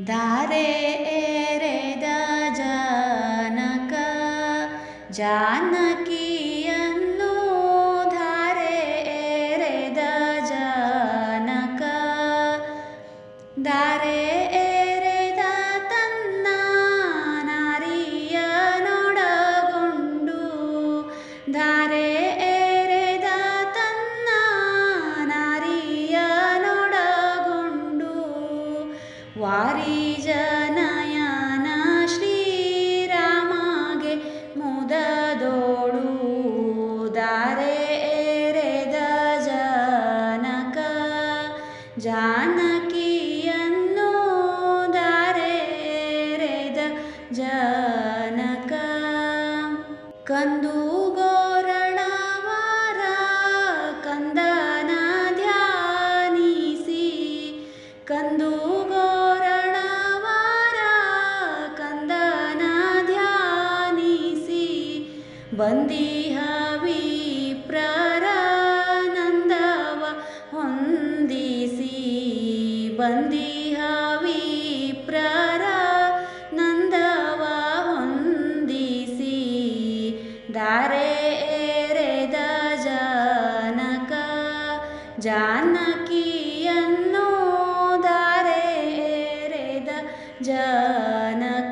दारे array the जानक जानकी वारी जनायानाश्री रामागे मुददोडू दारे रेद जानका जानकी दारे रेद जानका कन्दूगो ಬಂದಿಹವಿ ಪ್ರಾರಾನಂದವ ಹೊಂದಿಸಿ ಬಂದಿಹವಿ ಪ್ರಾರಾನಂದವ ಹೊಂದಿಸಿ ದಾರೆ ಎರೆದ ಜಾನಕ ಜಾನಕಿಯನ್ನು ದಾರೆ ಎರೆದ ಜಾನಕ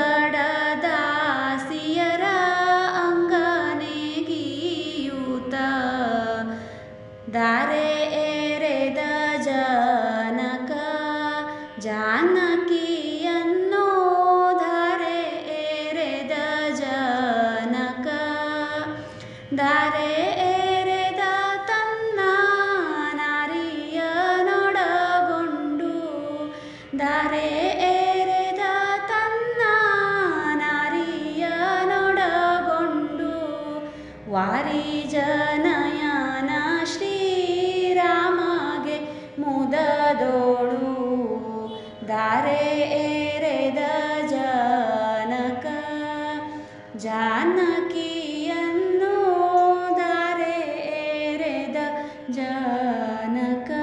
ದಾರೆ ಏರೆದ ತನ್ನ ನೊಡಗೊಂಡು ದಾರೆ ಏರೆದ ತನ್ನ ನೊಡಗೊಂಡು ವಾರಿ ಜನಯನ ಶ್ರೀರಾಮಗೆ ಮುದದೋಳು ದಾರೆ ಏರೆದ ಜನಕ ಜಾನಕಿ जानक